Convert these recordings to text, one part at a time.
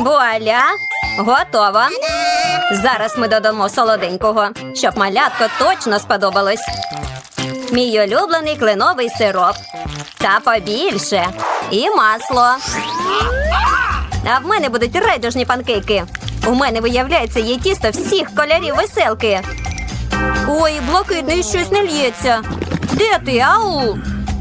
Вуаля! Готово. Зараз ми додамо солоденького, щоб малятко точно сподобалось. Мій улюблений кленовий сироп. Та побільше. І масло. А в мене будуть райдужні панкейки. У мене, виявляється, є тісто всіх кольорів веселки. Ой, блакитний щось не лється. Де ти, ау?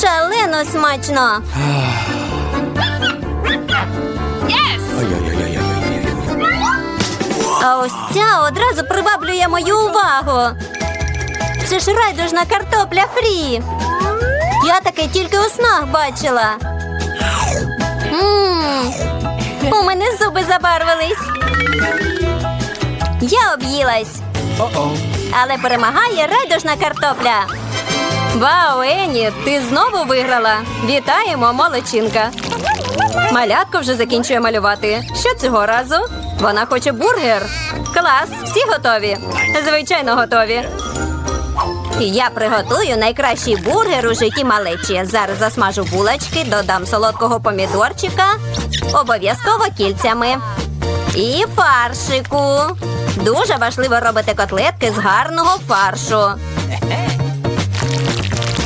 Шалено смачно. А ось ця одразу приваблює мою увагу. Це ж райдужна картопля фрі. Я таке тільки у снах бачила. Мм, у мене зуби забарвились. Я об'їлась. Але перемагає райдужна картопля. Вау, Ені, ти знову виграла. Вітаємо, молодчинка. Малятко вже закінчує малювати. Що цього разу? Вона хоче бургер. Клас, всі готові. Звичайно, готові. Я приготую найкращий бургер у житті малечі. Зараз засмажу булочки, додам солодкого помідорчика, обов'язково кільцями. І фаршику. Дуже важливо робити котлетки з гарного фаршу.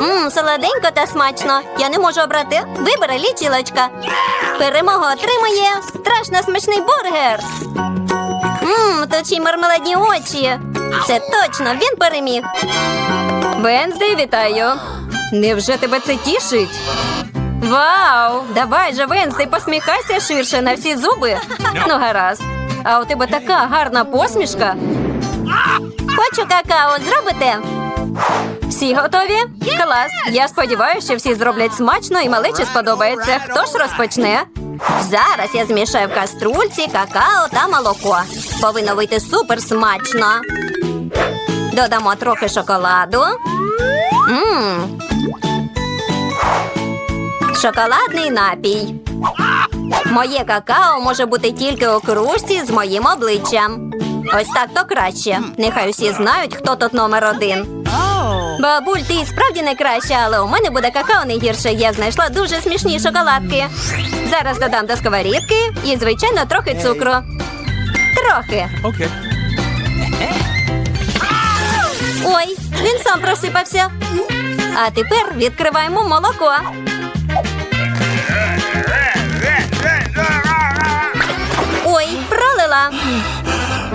Мм, солоденько та смачно. Я не можу обрати. Вибери лічилочка. Перемогу отримує страшно смачний бургер. Мм, тут ще й мармеладні очі. Це точно, він переміг. Венздей, вітаю. Невже тебе це тішить? Вау! Давай же, Венсти, посміхайся ширше на всі зуби. Ну, гаразд. А у тебе така гарна посмішка. Хочу какао, зробите? Всі готові? Клас! Я сподіваюся, що всі зроблять смачно і малечі сподобається. Хто ж розпочне? Зараз я змішаю в каструльці какао та молоко. Повинно вийти супер смачно. Додамо трохи шоколаду. Мм. Шоколадний напій. Моє какао може бути тільки у кружці з моїм обличчям. Ось так то краще. Нехай усі знають, хто тут номер один. Бабуль, ти справді найкраща, але у мене буде какао не гірше. Я знайшла дуже смішні шоколадки. Зараз додам до сковорідки і, звичайно, трохи цукру. Трохи. Ой, він сам просипався. А тепер відкриваємо молоко. Ой, пролила.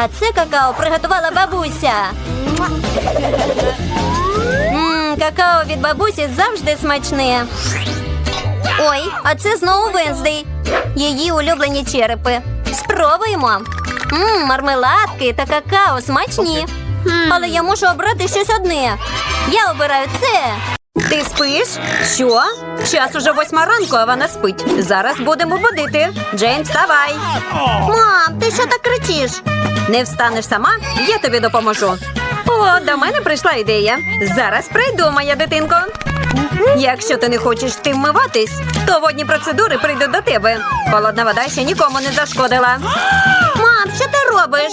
А це какао приготувала бабуся. Мм, какао від бабусі завжди смачне. Ой, а це знову Венздей. Її улюблені черепи. Спробуємо. Мм, мармеладки та какао смачні. Але я мушу обрати щось одне. Я обираю це. Ти спиш? Що? Час уже восьма ранку, а вона спить. Зараз будемо будити. Джейн, вставай. Мам, ти що так кричиш? Не встанеш сама, я тобі допоможу. О, до мене прийшла ідея. Зараз прийду, моя дитинко. Якщо ти не хочеш тим вмиватись, то водні процедури прийдуть до тебе. Холодна вода ще нікому не зашкодила. Мам, що ти робиш?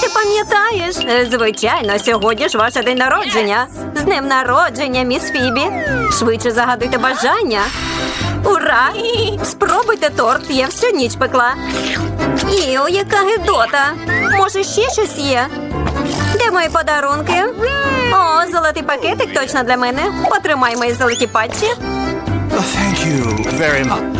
Ти пам'ятаєш? Е, Звичайно, сьогодні ж ваше день народження. З днем народження, міс Фібі. Швидше загадуйте бажання. Ура! Спробуйте торт, я всю ніч пекла. Іо, яка гидота. Може, ще щось є? Де мої подарунки? О, золотий пакетик точно для мене. Потримай мої золоті патчі. Thank you very much.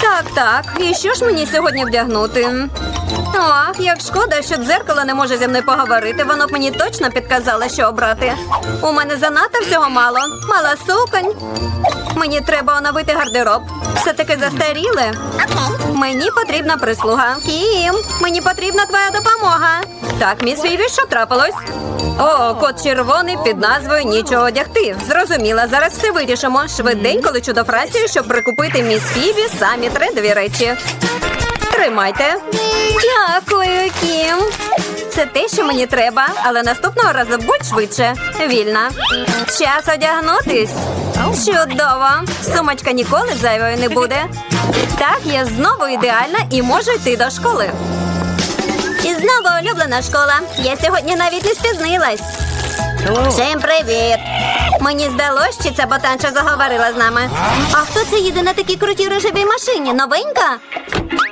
Так, так. І що ж мені сьогодні вдягнути? Ох, як шкода, що дзеркало не може зі мною поговорити. Воно б мені точно підказало, що обрати. У мене занадто всього мало. Мало суконь. Мені треба оновити гардероб. Все таки застаріле. Мені потрібна прислуга. Кім, мені потрібна твоя допомога. Так, міс Фіві, що трапилось? О, кот червоний під назвою Нічого одягти. Зрозуміла, зараз все вирішимо. Швиденько лечу до Франції, щоб прикупити міс Фіві самі трендові речі. Тримайте. Дякую, Кім. Це те, що мені треба, але наступного разу будь швидше. Вільна. Час одягнутись. Чудово. Сумочка ніколи зайвою не буде. Так, я знову ідеальна і можу йти до школи. І знову улюблена школа. Я сьогодні навіть не спізнилась. Всім привіт! Мені здалось, що ця ботанча заговорила з нами. А хто це їде на такій крутій рожевій машині? Новенька?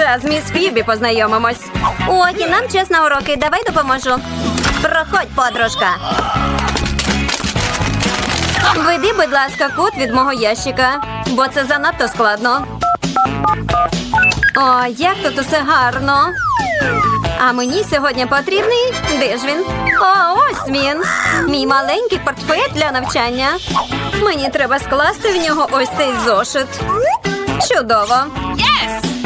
Та з міс Фібі познайомимось. От і нам час на уроки. Давай допоможу. Проходь, подружка. Веди, будь ласка, код від мого ящика, бо це занадто складно. О, як тут усе гарно. А мені сьогодні потрібний. Де ж він? О, ось він. Мій маленький портфель для навчання. Мені треба скласти в нього ось цей зошит. Чудово.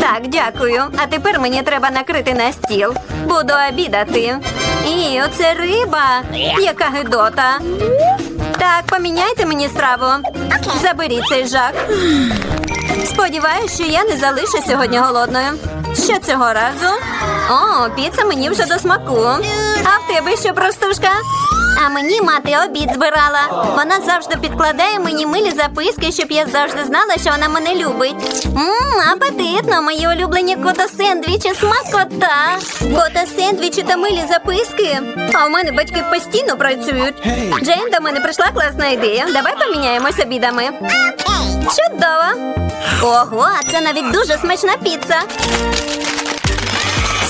Так, дякую. А тепер мені треба накрити на стіл. Буду обідати. І оце риба. Яка гидота. Так, поміняйте мені страву. Заберіть цей жах. Сподіваюсь, що я не залишу сьогодні голодною. Що цього разу? О, піца мені вже до смаку. А в тебе що, простушка? А мені мати обід збирала. Вона завжди підкладає мені милі записки, щоб я завжди знала, що вона мене любить. Мм, апетитно, мої улюблені кота-сендвічі, смакота. Кота-сендвічі та милі записки. А у мене батьки постійно працюють. Джейн, до мене прийшла класна ідея. Давай поміняємось обідами. Чудово! Ого, а це навіть дуже смачна піца.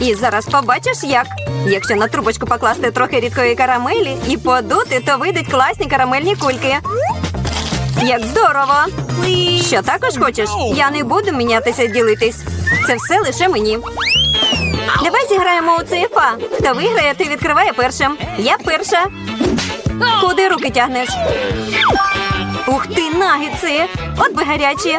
І зараз побачиш, як. Якщо на трубочку покласти трохи рідкої карамелі і подути, то вийдуть класні карамельні кульки. Як здорово! Що також хочеш? Я не буду мінятися ділитись. Це все лише мені. Давай зіграємо у ЦФА. Хто виграє, ти відкриває першим. Я перша. Куди руки тягнеш? Ух ти, нагетси! От би гарячі.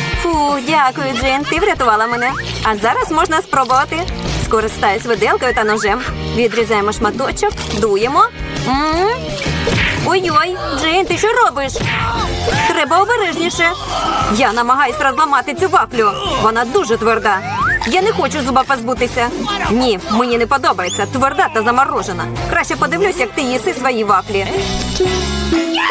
Фу, дякую, Джин. Ти врятувала мене. А зараз можна спробувати. Скористаюсь виделкою та ножем. Відрізаємо шматочок, дуємо. Ой-ой, Джин, ти що робиш? Треба обережніше. Я намагаюсь розламати цю вафлю. Вона дуже тверда. Я не хочу зуба позбутися. Ні, мені не подобається. Тверда та заморожена. Краще подивлюсь, як ти їси свої вафлі.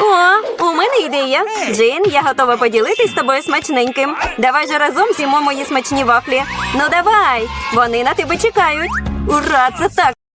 О, у мене ідея. Джин, я готова поділитись з тобою смачненьким. Давай же разом з'їмо мої смачні вафлі. Ну давай, вони на тебе чекають. Ура, це так